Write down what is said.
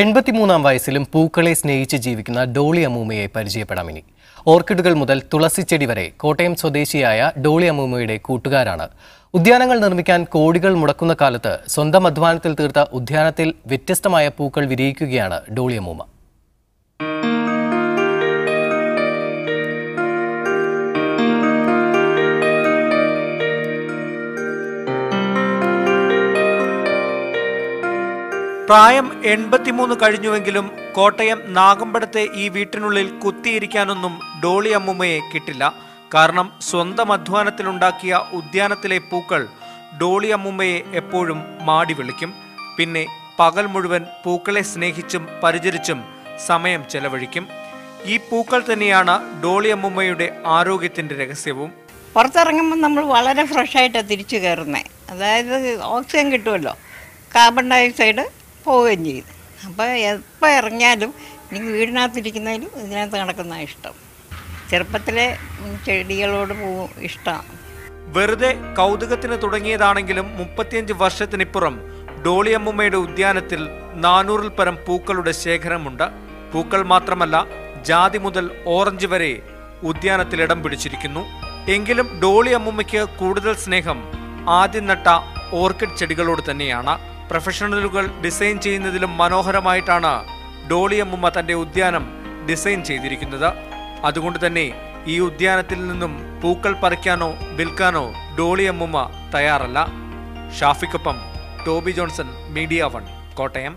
എൺപത്തിമൂന്നാം വയസ്സിലും പൂക്കളെ സ്നേഹിച്ച് ജീവിക്കുന്ന ഡോളി അമ്മൂമ്മയെ പരിചയപ്പെടാം ഇനി. ഓർക്കിഡുകൾ മുതൽ തുളസിച്ചെടി വരെ കോട്ടയം സ്വദേശിയായ ഡോളി അമ്മൂമ്മയുടെ കൂട്ടുകാരാണ്. ഉദ്യാനങ്ങൾ നിർമ്മിക്കാൻ കോടികൾ മുടക്കുന്ന കാലത്ത് സ്വന്തം അധ്വാനത്തിൽ തീർത്ത ഉദ്യാനത്തിൽ വ്യത്യസ്തമായ പൂക്കൾ വിരിയിക്കുകയാണ് ഡോളി അമ്മൂമ്മ. പ്രായം എൺപത്തിമൂന്ന് കഴിഞ്ഞുവെങ്കിലും കോട്ടയം നാഗമ്പടത്തെ ഈ വീട്ടിനുള്ളിൽ കുത്തിയിരിക്കാനൊന്നും ഡോളി അമ്മുമ്മയെ കിട്ടില്ല. കാരണം സ്വന്തം അധ്വാനത്തിലുണ്ടാക്കിയ ഉദ്യാനത്തിലെ പൂക്കൾ ഡോളി അമ്മുമ്മയെ എപ്പോഴും മാടി വിളിക്കും. പിന്നെ പകൽ മുഴുവൻ പൂക്കളെ സ്നേഹിച്ചും പരിചരിച്ചും സമയം ചെലവഴിക്കും. ഈ പൂക്കൾ തന്നെയാണ് ഡോളി അമ്മുമ്മയുടെ ആരോഗ്യത്തിന്റെ രഹസ്യവും. പുറത്തിറങ്ങുമ്പോൾ നമ്മൾ വളരെ ഫ്രഷായിട്ടാണ് തിരിച്ചു കയറുന്നത്. അതായത് ഓക്സിജൻ കിട്ടുമല്ലോ. കാർബൺ ഡയോക്സൈഡ് പോവുകയും ചെയ്യും അപ്പോൾ എപ്പോൾ ഇറങ്ങിയാലും എനിക്ക് വീടിനകത്തിരിക്കുന്നതിലും ഇതിനകത്ത് നടക്കുന്ന ഇഷ്ടം. ചെറുപ്പത്തിലെ ചെടികളോട് പോവും ഇഷ്ടമാണ്. വെറുതെ കൗതുകത്തിന് തുടങ്ങിയതാണെങ്കിലും മുപ്പത്തിയഞ്ച് വർഷത്തിനിപ്പുറം ഡോളിയമ്മുമ്മയുടെ ഉദ്യാനത്തിൽ നാനൂറിൽ പരം പൂക്കളുടെ ശേഖരമുണ്ട്. പൂക്കൾ മാത്രമല്ല ജാതി മുതൽ ഓറഞ്ച് വരെ ഉദ്യാനത്തിൽ ഇടം പിടിച്ചിരിക്കുന്നു. എങ്കിലും ഡോളി അമ്മുമ്മയ്ക്ക് കൂടുതൽ സ്നേഹം ആദ്യം നട്ട ഓർക്കിഡ് ചെടികളോട് തന്നെയാണ്. പ്രൊഫഷണലുകൾ ഡിസൈൻ ചെയ്യുന്നതിലും മനോഹരമായിട്ടാണ് ഡോളിയമ്മുമ്മ തന്റെ ഉദ്യാനം ഡിസൈൻ ചെയ്തിരിക്കുന്നത്. അതുകൊണ്ട് തന്നെ ഈ ഉദ്യാനത്തിൽ നിന്നും പൂക്കൾ പറിക്കാനോ വിൽക്കാനോ ഡോളിയമ്മുമ്മ തയ്യാറല്ല. ഷാഫിക്കൊപ്പം Toby Johnson media one Kottayam.